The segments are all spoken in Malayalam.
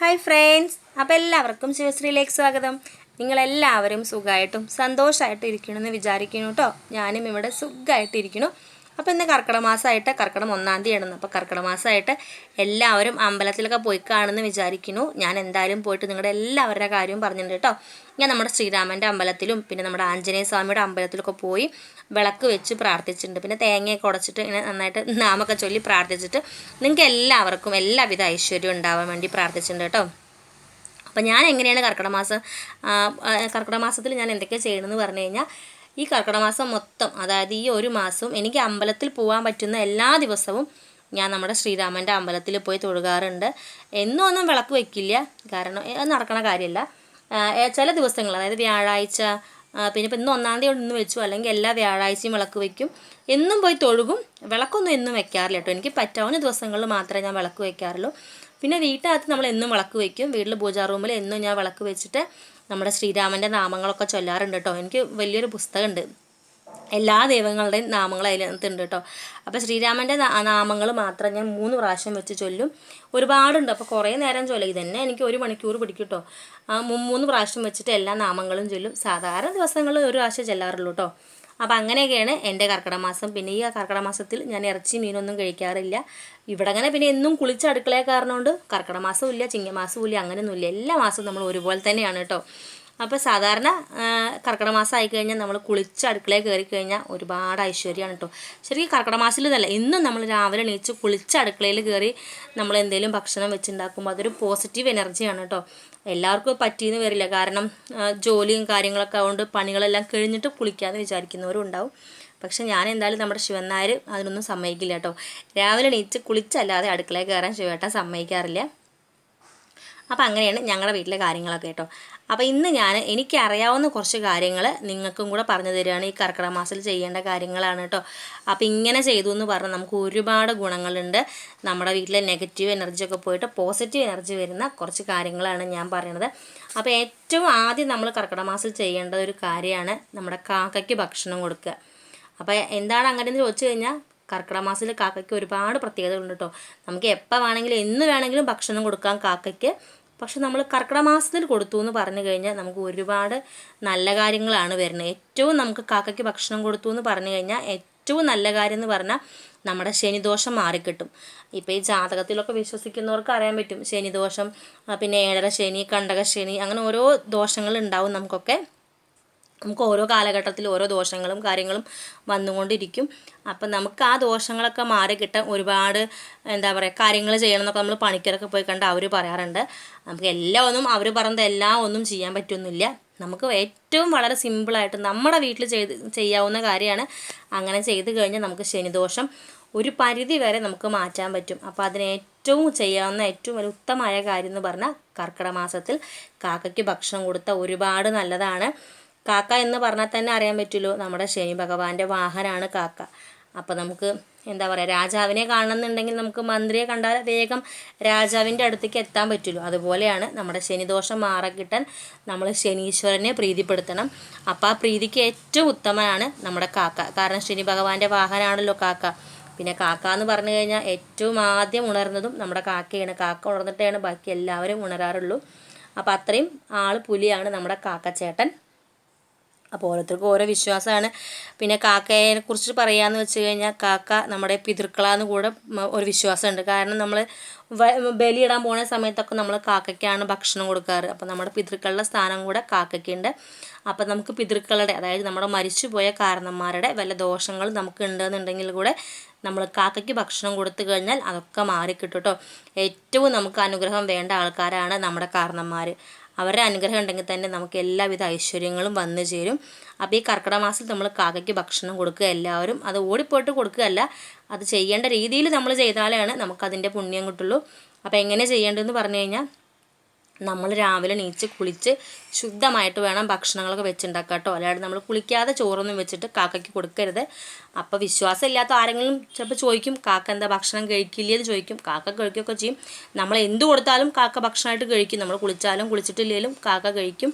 ഹായ് ഫ്രണ്ട്സ് അപ്പോൾ എല്ലാവർക്കും ശിവശ്രീയിലേക്ക് സ്വാഗതം. നിങ്ങളെല്ലാവരും സുഖമായിട്ടും സന്തോഷമായിട്ടും ഇരിക്കണമെന്ന് വിചാരിക്കുന്നു കേട്ടോ ഞാനും ഇവിടെ സുഖമായിട്ടിരിക്കുന്നു. അപ്പോൾ ഇന്ന് കർക്കിടക മാസമായിട്ട് കർക്കിടകം ഒന്നാം തീയതിയാണ് അപ്പോൾ കർക്കിടക മാസമായിട്ട് എല്ലാവരും അമ്പലത്തിലൊക്കെ പോയി കാണുമെന്ന് വിചാരിക്കുന്നു. ഞാൻ എന്തായാലും പോയിട്ട് നിങ്ങളുടെ എല്ലാവരുടെ കാര്യവും പറഞ്ഞിട്ടുണ്ട് കേട്ടോ. ഞാൻ നമ്മുടെ ശ്രീരാമന്റെ അമ്പലത്തിലും പിന്നെ നമ്മുടെ ആഞ്ജനേയ സ്വാമിയുടെ അമ്പലത്തിലൊക്കെ പോയി വിളക്ക് വെച്ച് പ്രാർത്ഥിച്ചിട്ടുണ്ട്. പിന്നെ തേങ്ങയൊക്കെ ഉടച്ചിട്ട് ഇങ്ങനെ നന്നായിട്ട് നാമൊക്കെ ചൊല്ലി പ്രാർത്ഥിച്ചിട്ട് നിങ്ങൾക്ക് എല്ലാവർക്കും എല്ലാവിധ ഐശ്വര്യവും ഉണ്ടാവാൻ വേണ്ടി പ്രാർത്ഥിച്ചിട്ടുണ്ട് കേട്ടോ. അപ്പോൾ ഞാൻ എങ്ങനെയാണ് കർക്കിടക മാസം കർക്കിടക മാസത്തിൽ ഞാൻ എന്തൊക്കെയാണ് ചെയ്യണമെന്ന് പറഞ്ഞു കഴിഞ്ഞാൽ ഈ കർക്കിടമാസം മൊത്തം അതായത് ഈ ഒരു മാസവും എനിക്ക് അമ്പലത്തിൽ പോകാൻ പറ്റുന്ന എല്ലാ ദിവസവും ഞാൻ നമ്മുടെ ശ്രീരാമന്റെ അമ്പലത്തിൽ പോയി തൊഴുകാറുണ്ട്. എന്നും ഒന്നും വിളക്ക് വയ്ക്കില്ല. കാരണം അത് നടക്കണ കാര്യമല്ല. ചില ദിവസങ്ങൾ അതായത് വ്യാഴാഴ്ച പിന്നെ ഇപ്പം ഇന്ന് ഒന്നാം തീയതി ഒന്ന് വെച്ചു അല്ലെങ്കിൽ എല്ലാ വ്യാഴാഴ്ചയും വിളക്ക് വയ്ക്കും. എന്നും പോയി തൊഴുകും. വിളക്കൊന്നും എന്നും വെക്കാറില്ല കേട്ടോ. എനിക്ക് പറ്റാവുന്ന ദിവസങ്ങളിൽ മാത്രമേ ഞാൻ വിളക്ക് വയ്ക്കാറുള്ളൂ. പിന്നെ വീട്ടിനകത്ത് നമ്മൾ എന്നും വിളക്ക് വയ്ക്കും. വീട്ടിൽ പൂജാ റൂമിൽ എന്നും ഞാൻ വിളക്ക് വെച്ചിട്ട് നമ്മുടെ ശ്രീരാമന്റെ നാമങ്ങളൊക്കെ ചൊല്ലാറുണ്ട് കേട്ടോ. എനിക്ക് വലിയൊരു പുസ്തകമുണ്ട്. എല്ലാ ദൈവങ്ങളുടെയും നാമങ്ങൾ അതിനകത്തുണ്ട് കേട്ടോ. അപ്പോൾ ശ്രീരാമന്റെ നാമങ്ങൾ മാത്രം ഞാൻ മൂന്ന് പ്രാവശ്യം വെച്ച് ചൊല്ലും. ഒരുപാടുണ്ട്. അപ്പോൾ കുറേ നേരം ചൊല്ലും. ഇതന്നെ എനിക്ക് ഒരു മണിക്കൂർ പിടിക്കും കേട്ടോ. മൂന്ന് പ്രാവശ്യം വെച്ചിട്ട് എല്ലാ നാമങ്ങളും ചൊല്ലും. സാധാരണ ദിവസങ്ങളിൽ ഒരു പ്രാവശ്യം ചെല്ലാറുള്ളൂ കേട്ടോ. അപ്പോൾ അങ്ങനെയൊക്കെയാണ് എന്റെ കർക്കിടക മാസം പിന്നെ ഈ കർക്കിടക മാസത്തിൽ ഞാൻ ഇറച്ചി മീനൊന്നും കഴിക്കാറില്ല. ഇവിടെ അങ്ങനെ പിന്നെ എന്നും കുളിച്ച അടുക്കളയെ കാരണമുണ്ട് കർക്കിടക മാസവും ഇല്ല ചിങ്ങമാസവും ഇല്ല അങ്ങനെയൊന്നുമില്ല എല്ലാ മാസവും നമ്മൾ ഒരുപോലെ തന്നെയാണ് കേട്ടോ. അപ്പോൾ സാധാരണ കർക്കിടക മാസം ആയിക്കഴിഞ്ഞാൽ നമ്മൾ കുളിച്ച് അടുക്കളയിൽ കയറി കഴിഞ്ഞാൽ ഒരുപാട് ഐശ്വര്യമാണ് കേട്ടോ ശരിക്കും കർക്കിടക മാസത്തിൽ ഇതല്ല ഇന്നും നമ്മൾ രാവിലെ എണീച്ച് കുളിച്ച് അടുക്കളയിൽ കയറി നമ്മൾ എന്തെങ്കിലും ഭക്ഷണം വെച്ചുണ്ടാക്കുമ്പോൾ അതൊരു പോസിറ്റീവ് എനർജിയാണ് കേട്ടോ എല്ലാവർക്കും പറ്റിയെന്ന് വരില്ല. കാരണം ജോലിയും കാര്യങ്ങളൊക്കെ ആയതുകൊണ്ട് പണികളെല്ലാം കഴിഞ്ഞിട്ട് കുളിക്കാമെന്ന് വിചാരിക്കുന്നവരും ഉണ്ടാവും. പക്ഷെ ഞാൻ എന്തായാലും നമ്മുടെ ശിവനായർ അതിനൊന്നും സമ്മതിക്കില്ല കേട്ടോ രാവിലെ എണീച്ച് കുളിച്ചല്ലാതെ അടുക്കളയിൽ കയറാൻ ശിവേട്ടൻ സമ്മതിക്കാറില്ല. അപ്പോൾ അങ്ങനെയാണ് ഞങ്ങളുടെ വീട്ടിലെ കാര്യങ്ങളൊക്കെ കേട്ടോ. അപ്പോൾ ഇന്ന് ഞാൻ എനിക്കറിയാവുന്ന കുറച്ച് കാര്യങ്ങൾ നിങ്ങൾക്കും കൂടെ പറഞ്ഞു തരികയാണ്. ഈ കർക്കിടക മാസത്തിൽ ചെയ്യേണ്ട കാര്യങ്ങളാണ് കേട്ടോ. അപ്പോൾ ഇങ്ങനെ ചെയ്തു എന്ന് പറഞ്ഞാൽ നമുക്ക് ഒരുപാട് ഗുണങ്ങളുണ്ട്. നമ്മുടെ വീട്ടിലെ നെഗറ്റീവ് എനർജി ഒക്കെ പോയിട്ട് പോസിറ്റീവ് എനർജി വരുന്ന കുറച്ച് കാര്യങ്ങളാണ് ഞാൻ പറയുന്നത് അപ്പോൾ ഏറ്റവും ആദ്യം നമ്മൾ കർക്കിടക മാസത്തിൽ ചെയ്യേണ്ട ഒരു കാര്യമാണ് നമ്മുടെ കാക്കയ്ക്ക് ഭക്ഷണം കൊടുക്കുക. അപ്പോൾ എന്താണ് അങ്ങനെ എന്ന് ചോദിച്ചു കഴിഞ്ഞാൽ കർക്കിടക മാസത്തിൽ കാക്കയ്ക്ക് ഒരുപാട് പ്രത്യേകതകളുണ്ട് കേട്ടോ. നമുക്ക് എപ്പോൾ വേണമെങ്കിലും എന്ന് വേണമെങ്കിലും ഭക്ഷണം കൊടുക്കാം കാക്കയ്ക്ക്. പക്ഷെ നമ്മൾ കർക്കിടക മാസത്തിൽ കൊടുത്തു എന്ന് പറഞ്ഞു കഴിഞ്ഞാൽ നമുക്ക് ഒരുപാട് നല്ല കാര്യങ്ങളാണ് വരുന്നത്. ഏറ്റവും നമുക്ക് കാക്കയ്ക്ക് ഭക്ഷണം കൊടുത്തു എന്ന് പറഞ്ഞു കഴിഞ്ഞാൽ ഏറ്റവും നല്ല കാര്യം എന്ന് പറഞ്ഞാൽ നമ്മുടെ ശനിദോഷം മാറിക്കിട്ടും. ഇപ്പോൾ ഈ ജാതകത്തിലൊക്കെ വിശ്വസിക്കുന്നവർക്ക് അറിയാൻ പറ്റും. ശനിദോഷം പിന്നെ ഏഴര ശനി കണ്ടക ശനി അങ്ങനെ ഓരോ ദോഷങ്ങൾ ഉണ്ടാവും നമുക്കൊക്കെ. നമുക്ക് ഓരോ കാലഘട്ടത്തിൽ ഓരോ ദോഷങ്ങളും കാര്യങ്ങളും വന്നുകൊണ്ടിരിക്കും. അപ്പം നമുക്ക് ആ ദോഷങ്ങളൊക്കെ മാറി കിട്ടാൻ ഒരുപാട് എന്താ പറയുക കാര്യങ്ങൾ ചെയ്യണം എന്നൊക്കെ നമ്മൾ പണിക്കരൊക്കെ പോയി കണ്ട് അവർ പറയാറുണ്ട്. നമുക്ക് എല്ലാം ഒന്നും അവർ പറഞ്ഞത് എല്ലാ ഒന്നും ചെയ്യാൻ പറ്റുന്നില്ല. നമുക്ക് ഏറ്റവും വളരെ സിമ്പിളായിട്ട് നമ്മുടെ വീട്ടിൽ ചെയ്ത് ചെയ്യാവുന്ന കാര്യമാണ്. അങ്ങനെ ചെയ്ത് കഴിഞ്ഞാൽ നമുക്ക് ശനിദോഷം ഒരു പരിധി വരെ നമുക്ക് മാറ്റാൻ പറ്റും. അപ്പോൾ അതിന് ഏറ്റവും ചെയ്യാവുന്ന ഏറ്റവും വലിയ ഉത്തമമായ കാര്യം എന്ന് പറഞ്ഞാൽ കർക്കിടക മാസത്തിൽ കാക്കയ്ക്ക് ഭക്ഷണം കൊടുത്ത ഒരുപാട് നല്ലതാണ്. കാക്ക എന്ന് പറഞ്ഞാൽ തന്നെ അറിയാൻ പറ്റുമല്ലോ. നമ്മുടെ ശനി ഭഗവാന്റെ വാഹനമാണ് കാക്ക. അപ്പോൾ നമുക്ക് എന്താ പറയുക രാജാവിനെ കാണണമെന്നുണ്ടെങ്കിൽ നമുക്ക് മന്ത്രിയെ കണ്ടാൽ വേഗം രാജാവിന്റെ അടുത്തേക്ക് എത്താൻ പറ്റുമല്ലോ. അതുപോലെയാണ് നമ്മുടെ ശനിദോഷം മാറക്കിട്ടാൻ നമ്മൾ ശനീശ്വരനെ പ്രീതിപ്പെടുത്തണം. അപ്പോൾ ആ പ്രീതിക്ക് ഏറ്റവും ഉത്തമനാണ് നമ്മുടെ കാക്ക. കാരണം ശനി ഭഗവാന്റെ വാഹനമാണല്ലോ കാക്ക. പിന്നെ കാക്ക എന്ന് പറഞ്ഞു കഴിഞ്ഞാൽ ഏറ്റവും ആദ്യം ഉണർന്നതും നമ്മുടെ കാക്കയാണ്. കാക്ക ഉണർന്നിട്ടാണ് ബാക്കി എല്ലാവരും ഉണരാറുള്ളൂ. അപ്പോൾ അത്രയും ആൾ പുലിയാണ് നമ്മുടെ കാക്കച്ചേട്ടൻ അപ്പോൾ ഓരോരുത്തർക്കും ഓരോ വിശ്വാസമാണ്. പിന്നെ കാക്കയെ കുറിച്ച് പറയാന്ന് വെച്ച് കഴിഞ്ഞാൽ കാക്ക നമ്മുടെ പിതൃക്കളാന്ന് കൂടെ ഒരു വിശ്വാസമുണ്ട്. കാരണം നമ്മൾ ബലിയിടാൻ പോകുന്ന സമയത്തൊക്കെ നമ്മൾ കാക്കയ്ക്കാണ് ഭക്ഷണം കൊടുക്കാറ്. അപ്പോൾ നമ്മുടെ പിതൃക്കളുടെ സ്ഥാനം കൂടെ കാക്കയ്ക്കുണ്ട്. അപ്പോൾ നമുക്ക് പിതൃക്കളുടെ അതായത് നമ്മുടെ മരിച്ചുപോയ കാരണന്മാരുടെ വല്ല ദോഷങ്ങൾ നമുക്ക് ഉണ്ടെന്നുണ്ടെങ്കിൽ കൂടെ നമ്മൾ കാക്കയ്ക്ക് ഭക്ഷണം കൊടുത്തു കഴിഞ്ഞാൽ അതൊക്കെ മാറിക്കിട്ടും കേട്ടോ ഏറ്റവും നമുക്ക് അനുഗ്രഹം വേണ്ട ആൾക്കാരാണ് നമ്മുടെ കാരണന്മാർ അവരുടെ അനുഗ്രഹം ഉണ്ടെങ്കിൽ തന്നെ നമുക്ക് എല്ലാവിധ ഐശ്വര്യങ്ങളും വന്നു ചേരും. അപ്പോൾ ഈ കർക്കിടക മാസത്തിൽ നമ്മൾ കാക്കയ്ക്ക് ഭക്ഷണം കൊടുക്കുക എല്ലാവരും. അത് ഓടിപ്പോയിട്ട് കൊടുക്കുകയല്ല അത് ചെയ്യേണ്ട രീതിയിൽ നമ്മൾ ചെയ്താലാണ് നമുക്കതിന്റെ പുണ്യം കിട്ടുള്ളൂ. അപ്പോൾ എങ്ങനെ ചെയ്യേണ്ടതെന്ന് പറഞ്ഞു കഴിഞ്ഞാൽ നമ്മൾ രാവിലെ നീച്ച് കുളിച്ച് ശുദ്ധമായിട്ട് വേണം ഭക്ഷണങ്ങളൊക്കെ വെച്ചുണ്ടാക്കുക കേട്ടോ. അല്ലാണ്ട് നമ്മൾ കുളിക്കാതെ ചോറൊന്നും വെച്ചിട്ട് കാക്കയ്ക്ക് കൊടുക്കരുത്. അപ്പോൾ വിശ്വാസം ഇല്ലാത്ത ആരെങ്കിലും ചിലപ്പോൾ ചോദിക്കും കാക്ക എന്താ ഭക്ഷണം കഴിക്കില്ലേ? എന്ന് ചോദിക്കും. കാക്ക കഴിക്കുകയൊക്കെ ചെയ്യും. നമ്മൾ എന്ത് കൊടുത്താലും കാക്ക ഭക്ഷണമായിട്ട് കഴിക്കും. നമ്മൾ കുളിച്ചാലും കുളിച്ചിട്ടില്ലെങ്കിലും കാക്ക കഴിക്കും.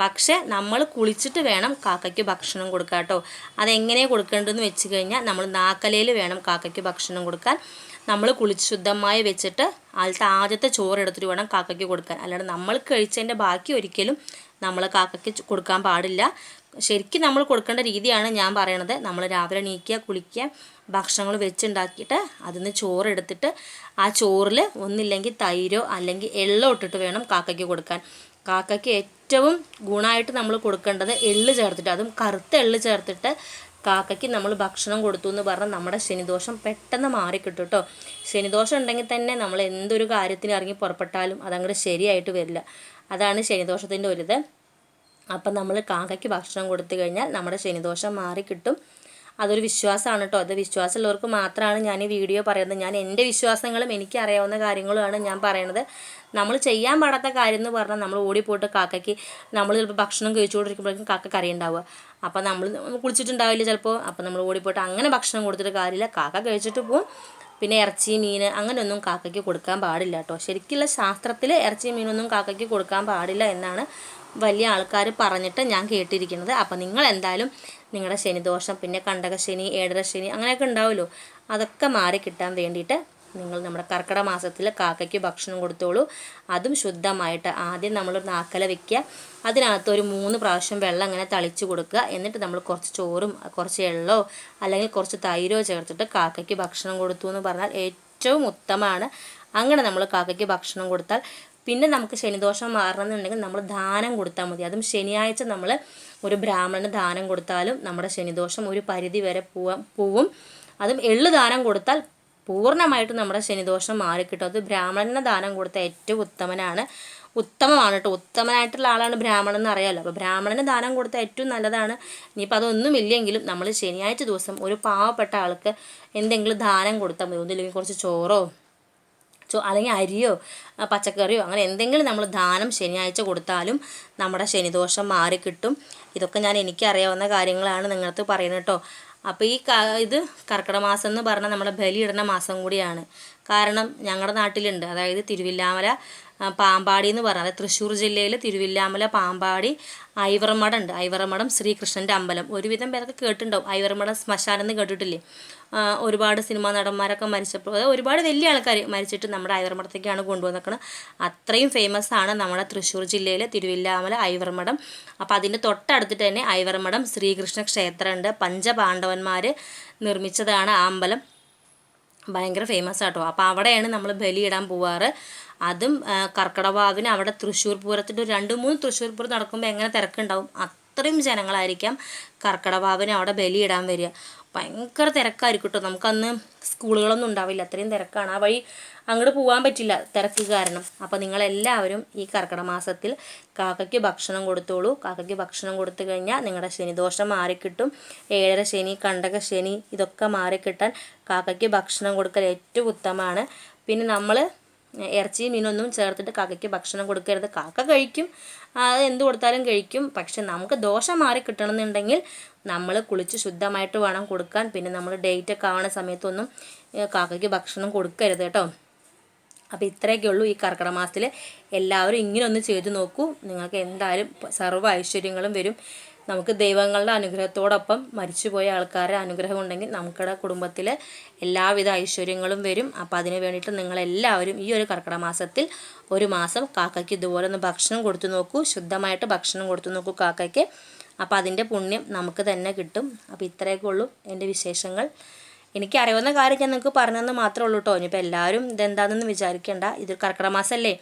പക്ഷേ നമ്മൾ കുളിച്ചിട്ട് വേണം കാക്കയ്ക്ക് ഭക്ഷണം കൊടുക്കാം കേട്ടോ. അതെങ്ങനെ കൊടുക്കേണ്ടതെന്ന് വെച്ച് കഴിഞ്ഞാൽ നമ്മൾ നാക്കലയിൽ വേണം കാക്കയ്ക്ക് ഭക്ഷണം കൊടുക്കാൻ. നമ്മൾ കുളിച്ച് ശുദ്ധമായി വെച്ചിട്ട് അതിലത്തെ ആദ്യത്തെ ചോറ് എടുത്തിട്ട് വേണം കാക്കയ്ക്ക് കൊടുക്കാൻ. അല്ലാണ്ട് നമ്മൾ കഴിച്ചതിന്റെ ബാക്കി ഒരിക്കലും നമ്മൾ കാക്കയ്ക്ക് കൊടുക്കാൻ പാടില്ല. ശരിക്കും നമ്മൾ കൊടുക്കേണ്ട രീതിയാണ് ഞാൻ പറയണത്. നമ്മൾ രാവിലെ നീക്കുക കുളിക്കുക ഭക്ഷണങ്ങൾ വെച്ചുണ്ടാക്കിയിട്ട് അതിൽ ചോറ് എടുത്തിട്ട് ആ ചോറിൽ ഒന്നില്ലെങ്കിൽ തൈരോ അല്ലെങ്കിൽ എള്ളോ ഇട്ടിട്ട് വേണം കാക്കയ്ക്ക് കൊടുക്കാൻ. കാക്കയ്ക്ക് ഏറ്റവും ഗുണമായിട്ട് നമ്മൾ കൊടുക്കേണ്ടത് എള്ള് ചേർത്തിട്ട് അതും കറുത്ത എള്ള് ചേർത്തിട്ട് കാക്കയ്ക്ക് നമ്മൾ ഭക്ഷണം കൊടുത്തു എന്ന് പറഞ്ഞാൽ നമ്മുടെ ശനിദോഷം പെട്ടെന്ന് മാറിക്കിട്ടും കേട്ടോ ശനിദോഷം ഉണ്ടെങ്കിൽ തന്നെ നമ്മൾ എന്തൊരു കാര്യത്തിന് ഇറങ്ങി പുറപ്പെട്ടാലും അതങ്ങോട്ട് ശരിയായിട്ട് വരില്ല. അതാണ് ശനിദോഷത്തിന്റെ ഒരിത്. അപ്പം നമ്മൾ കാക്കയ്ക്ക് ഭക്ഷണം കൊടുത്തു കഴിഞ്ഞാൽ നമ്മുടെ ശനിദോഷം മാറിക്കിട്ടും. അതൊരു വിശ്വാസമാണ് കേട്ടോ അത് വിശ്വാസമുള്ളവർക്ക് മാത്രമാണ് ഞാൻ ഈ വീഡിയോ പറയുന്നത്. ഞാൻ എന്റെ വിശ്വാസങ്ങളും എനിക്ക് അറിയാവുന്ന കാര്യങ്ങളുമാണ് ഞാൻ പറയണത്. നമ്മൾ ചെയ്യാൻ പാടാത്ത കാര്യം എന്ന് പറഞ്ഞാൽ നമ്മൾ ഓടിപ്പോയിട്ട് കാക്കയ്ക്ക് നമ്മൾ ചിലപ്പോൾ ഭക്ഷണം കഴിച്ചുകൊണ്ടിരിക്കുമ്പോഴേക്കും കാക്ക കറിയുണ്ടാവുക അപ്പോൾ നമ്മൾ കുളിച്ചിട്ടുണ്ടാവില്ല ചിലപ്പോൾ. അപ്പോൾ നമ്മൾ ഓടിപ്പോയിട്ട് അങ്ങനെ ഭക്ഷണം കൊടുത്തിട്ട് കാര്യമില്ല. കാക്ക കഴിച്ചിട്ട് പോവും. പിന്നെ ഇറച്ചി മീൻ അങ്ങനെയൊന്നും കാക്കയ്ക്ക് കൊടുക്കാൻ പാടില്ല കേട്ടോ ശരിക്കുള്ള ശാസ്ത്രത്തിൽ ഇറച്ചി മീനൊന്നും കാക്കയ്ക്ക് കൊടുക്കാൻ പാടില്ല എന്നാണ് വലിയ ആൾക്കാർ പറഞ്ഞിട്ട് ഞാൻ കേട്ടിരിക്കുന്നത്. അപ്പോൾ നിങ്ങൾ എന്തായാലും നിങ്ങളുടെ ശനിദോഷം പിന്നെ കണ്ടകശനി ഏഴരശനി അങ്ങനെയൊക്കെ ഉണ്ടാവുമല്ലോ അതൊക്കെ മാറി കിട്ടാൻ വേണ്ടിയിട്ട് നിങ്ങൾ നമ്മുടെ കർക്കിടക മാസത്തിൽ കാക്കയ്ക്ക് ഭക്ഷണം കൊടുത്തോളൂ. അതും ശുദ്ധമായിട്ട് ആദ്യം നമ്മൾ നാക്കല വെക്കുക. അതിനകത്ത് ഒരു മൂന്ന് പ്രാവശ്യം വെള്ളം അങ്ങനെ തളിച്ച് കൊടുക്കുക. എന്നിട്ട് നമ്മൾ കുറച്ച് ചോറും കുറച്ച് എള്ളോ അല്ലെങ്കിൽ കുറച്ച് തൈരോ ചേർത്തിട്ട് കാക്കയ്ക്ക് ഭക്ഷണം കൊടുത്തു എന്ന് പറഞ്ഞാൽ ഏറ്റവും ഉത്തമമാണ്. അങ്ങനെ നമ്മൾ കാക്കയ്ക്ക് ഭക്ഷണം കൊടുത്താൽ പിന്നെ നമുക്ക് ശനിദോഷം മാറണമെന്നുണ്ടെങ്കിൽ നമ്മൾ ദാനം കൊടുത്താൽ മതി. അതും ശനിയാഴ്ച നമ്മൾ ഒരു ബ്രാഹ്മണന് ദാനം കൊടുത്താലും നമ്മുടെ ശനിദോഷം ഒരു പരിധി വരെ പോവാൻ പോവും. അതും എള്ളു ദാനം കൊടുത്താൽ പൂർണമായിട്ടും നമ്മുടെ ശനിദോഷം മാറിക്കിട്ടും. അത് ബ്രാഹ്മണന് ദാനം കൊടുത്ത ഏറ്റവും ഉത്തമനാണ്. ഉത്തമമാണ് കേട്ടോ. ഉത്തമനായിട്ടുള്ള ആളാണ് ബ്രാഹ്മണൻ എന്ന് അറിയാമല്ലോ അപ്പോൾ ബ്രാഹ്മണന് ദാനം കൊടുത്ത ഏറ്റവും നല്ലതാണ്. ഇനിയിപ്പോൾ അതൊന്നും ഇല്ലെങ്കിലും നമ്മൾ ശനിയാഴ്ച ദിവസം ഒരു പാവപ്പെട്ട ആൾക്ക് എന്തെങ്കിലും ദാനം കൊടുത്താൽ മതി. ഒന്നില്ലെങ്കിൽ കുറച്ച് ചോറോ ചോ അല്ലെങ്കിൽ അരിയോ പച്ചക്കറിയോ അങ്ങനെ എന്തെങ്കിലും നമ്മൾ ദാനം ശനിയാഴ്ച കൊടുത്താലും നമ്മുടെ ശനിദോഷം മാറിക്കിട്ടും ഇതൊക്കെ ഞാൻ എനിക്കറിയാവുന്ന കാര്യങ്ങളാണ് നിങ്ങളടുത്ത് പറയുന്നത് കേട്ടോ. അപ്പോൾ ഈ ഇത് കർക്കിടക മാസം എന്ന് പറഞ്ഞാൽ നമ്മുടെ ബലിയിടുന്ന മാസം കൂടിയാണ്. കാരണം ഞങ്ങളുടെ നാട്ടിലുണ്ട്. അതായത് തിരുവില്ലാമല പാമ്പാടി എന്ന് പറയുന്നത് തൃശ്ശൂർ ജില്ലയിൽ തിരുവില്ലാമല പാമ്പാടി ഐവറമഠം ഉണ്ട് ഐവറമഠം ശ്രീകൃഷ്ണന്റെ അമ്പലം. ഒരുവിധം പേരൊക്കെ കേട്ടിട്ടുണ്ടാവും. ഐവറമഠം ശ്മശാനം എന്ന് കേട്ടിട്ടില്ലേ? ഒരുപാട് സിനിമാ നടന്മാരൊക്കെ മരിച്ചപ്പോൾ ഒരുപാട് വലിയ ആൾക്കാർ മരിച്ചിട്ട് നമ്മുടെ ഐവർമഠത്തേക്കാണ് കൊണ്ടുവന്നിരിക്കുന്നത് അത്രയും ഫേമസ് ആണ് നമ്മുടെ തൃശ്ശൂർ ജില്ലയിലെ തിരുവില്ലാമല ഐവർമഠം അപ്പോൾ അതിന്റെ തൊട്ടടുത്തിട്ട് തന്നെ ഐവർമഠം ശ്രീകൃഷ്ണ ക്ഷേത്രമുണ്ട് പഞ്ചപാണ്ഡവന്മാർ നിർമ്മിച്ചതാണ് ആ അമ്പലം. ഭയങ്കര ഫേമസ് ആട്ടോ. അപ്പോൾ അവിടെയാണ് നമ്മൾ ബലിയിടാൻ പോവാറ്. അതും കർക്കിടവാവിന് അവിടെ തൃശ്ശൂർ പൂരത്തിന്റെ രണ്ട് മൂന്ന് തൃശ്ശൂർ പൂരം നടക്കുമ്പോൾ എങ്ങനെ തിരക്കുണ്ടാവും അത്രയും ജനങ്ങളായിരിക്കാം കർക്കിടവാവിന് അവിടെ ബലിയിടാൻ വരിക. ഭയങ്കര തിരക്കായിരിക്കും കേട്ടോ. നമുക്കന്ന് സ്കൂളുകളൊന്നും ഉണ്ടാവില്ല. അത്രയും തിരക്കാണ്. ആ വഴി അങ്ങോട്ട് പോകാൻ പറ്റില്ല തിരക്ക് കാരണം. അപ്പോൾ നിങ്ങളെല്ലാവരും ഈ കർക്കിടക മാസത്തിൽ കാക്കയ്ക്ക് ഭക്ഷണം കൊടുത്തോളൂ. കാക്കയ്ക്ക് ഭക്ഷണം കൊടുത്തു കഴിഞ്ഞാൽ നിങ്ങളുടെ ശനിദോഷം മാറിക്കിട്ടും. ഏഴര ശനി കണ്ടക ശനി ഇതൊക്കെ മാറിക്കിട്ടാൻ കാക്കയ്ക്ക് ഭക്ഷണം കൊടുക്കൽ ഏറ്റവും ഉത്തമമാണ്. പിന്നെ നമ്മൾ ഇറച്ചി മീനൊന്നും ചേർത്തിട്ട് കാക്കയ്ക്ക് ഭക്ഷണം കൊടുക്കരുത്. കാക്ക കഴിക്കും. അത് എന്ത് കൊടുത്താലും കഴിക്കും. പക്ഷെ നമുക്ക് ദോഷം മാറി കിട്ടണമെന്നുണ്ടെങ്കിൽ നമ്മൾ കുളിച്ച് ശുദ്ധമായിട്ട് വേണം കൊടുക്കാൻ. പിന്നെ നമ്മൾ ഡേറ്റ് ഒക്കെ ആവണ സമയത്തൊന്നും കാക്കയ്ക്ക് ഭക്ഷണം കൊടുക്കരുത് കേട്ടോ. അപ്പോൾ ഇത്രയൊക്കെ ഉള്ളൂ ഈ കർക്കിടക മാസത്തിൽ എല്ലാവരും ഇങ്ങനെ ഒന്ന് ചെയ്തു നോക്കൂ. നിങ്ങൾക്ക് എന്തായാലും സർവ ഐശ്വര്യങ്ങളും വരും. നമുക്ക് ദൈവങ്ങളുടെ അനുഗ്രഹത്തോടൊപ്പം മരിച്ചുപോയ ആൾക്കാരുടെ അനുഗ്രഹം ഉണ്ടെങ്കിൽ നമുക്കിടെ കുടുംബത്തിൽ എല്ലാവിധ ഐശ്വര്യങ്ങളും വരും. അപ്പോൾ അതിന് വേണ്ടിയിട്ട് നിങ്ങളെല്ലാവരും ഈ ഒരു കർക്കിടക മാസത്തിൽ ഒരു മാസം കാക്കയ്ക്ക് ഇതുപോലെ ഒന്ന് ഭക്ഷണം കൊടുത്തു നോക്കൂ. ശുദ്ധമായിട്ട് ഭക്ഷണം കൊടുത്തു നോക്കൂ കാക്കയ്ക്ക്. അപ്പോൾ അതിന്റെ പുണ്യം നമുക്ക് തന്നെ കിട്ടും. അപ്പോൾ ഇത്രയൊക്കെ ഉള്ളൂ എന്റെ വിശേഷങ്ങൾ. എനിക്ക് അറിയാവുന്ന കാര്യം ഞാൻ നിങ്ങൾക്ക് പറഞ്ഞതെന്ന് മാത്രമേ ഉള്ളൂ കേട്ടോ ഇനിയിപ്പോൾ എല്ലാവരും ഇതെന്താണെന്ന് വിചാരിക്കേണ്ട. ഇത് കർക്കിടമാസമല്ലേ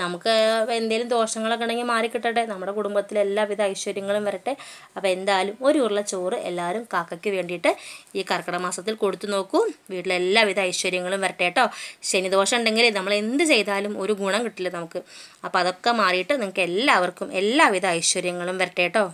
നമുക്ക് എന്തെങ്കിലും ദോഷങ്ങളൊക്കെ ഉണ്ടെങ്കിൽ മാറിക്കിട്ടട്ടെ നമ്മുടെ കുടുംബത്തിൽ എല്ലാവിധ ഐശ്വര്യങ്ങളും വരട്ടെ. അപ്പോൾ എന്തായാലും ഒരു ഉരുള ചോറ് എല്ലാവരും കാക്കയ്ക്ക് വേണ്ടിയിട്ട് ഈ കർക്കിടക മാസത്തിൽ കൊടുത്തു നോക്കൂ. വീട്ടിലെ എല്ലാവിധ ഐശ്വര്യങ്ങളും വരട്ടെ കേട്ടോ ശനിദോഷം ഉണ്ടെങ്കിൽ നമ്മൾ എന്ത് ചെയ്താലും ഒരു ഗുണം കിട്ടില്ല നമുക്ക്. അപ്പോൾ അതൊക്കെ മാറിയിട്ട് നിങ്ങൾക്ക് എല്ലാവർക്കും എല്ലാവിധ ഐശ്വര്യങ്ങളും വരട്ടെ കേട്ടോ